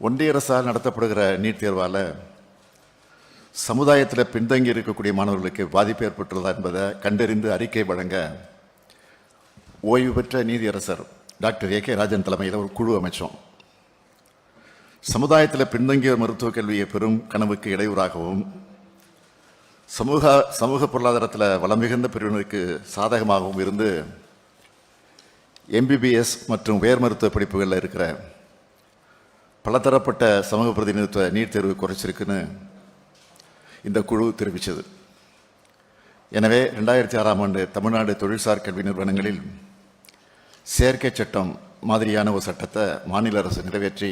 ஒன்றிய அரசால் நடத்தப்படுகிற நீட் தேர்வால் சமுதாயத்தில் பின்தங்கி இருக்கக்கூடிய மாணவர்களுக்கு பாதிப்பு ஏற்பட்டுள்ளதா என்பதை கண்டறிந்து அறிக்கை வழங்க ஓய்வு பெற்ற நீதியரசர் டாக்டர் ஏ கே ராஜன் தலைமையில் ஒரு குழு அமைச்சோம். சமுதாயத்தில் பின்தங்கிய மருத்துவக் கல்வியை பெரும் கனவுக்கு இடையூறாகவும் சமூக சமூக பொருளாதாரத்தில் வளம் மிகுந்த பிரிவினருக்கு சாதகமாகவும் இருந்து எம்பிபிஎஸ் மற்றும் உயர் மருத்துவ படிப்புகளில் இருக்கிற பலதரப்பட்ட சமூக பிரதிநிதித்துவ நீட் தேர்வு குறைச்சிருக்குன்னு இந்த குழு தெரிவித்தது எனவே ரெண்டாயிரத்தி ஆறாம் ஆண்டு தமிழ்நாடு தொழில்சார் கல்வி நிறுவனங்களில் செயற்கை சட்டம் மாதிரியான ஒரு சட்டத்தை மாநில அரசு நிறைவேற்றி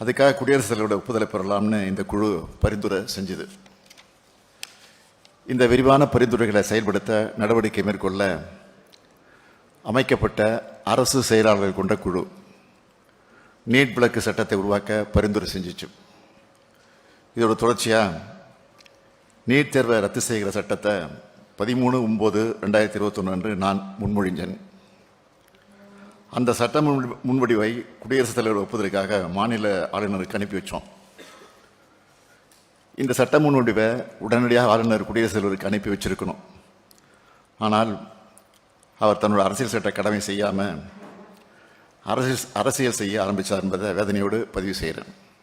அதுக்காக குடியரசுத் தலைவரோட ஒப்புதலை பெறலாம்னு இந்த குழு பரிந்துரை செஞ்சுது. இந்த விரிவான பரிந்துரைகளை செயல்படுத்த நடவடிக்கை மேற்கொள்ள அமைக்கப்பட்ட அரசு செயலாளர்கள் கொண்ட குழு நீட் விளக்கு சட்டத்தை உருவாக்க பரிந்துரை செஞ்சிச்சு. இதோட தொடர்ச்சியாக நீட் தேர்வை ரத்து செய்கிற சட்டத்தை பதிமூணு ஒம்பது ரெண்டாயிரத்தி இருபத்தொன்று அன்று நான் முன்மொழிஞ்சேன் அந்த சட்ட முன் முன்வடிவை குடியரசுத் தலைவர் ஒப்புதலுக்காக மாநில ஆளுநருக்கு அனுப்பி வச்சோம். இந்த சட்ட முன்வடிவை உடனடியாக ஆளுநர் குடியரசுத் தலைவருக்கு அனுப்பி வச்சிருக்கணும். ஆனால் அவர் தன்னோட அரசியல் சட்ட கடமை செய்யாமல் அரசியல் அரசியல் செய்ய ஆரம்பித்தார் என்பதை வேதனையோடு பதிவு செய்கிறேன்.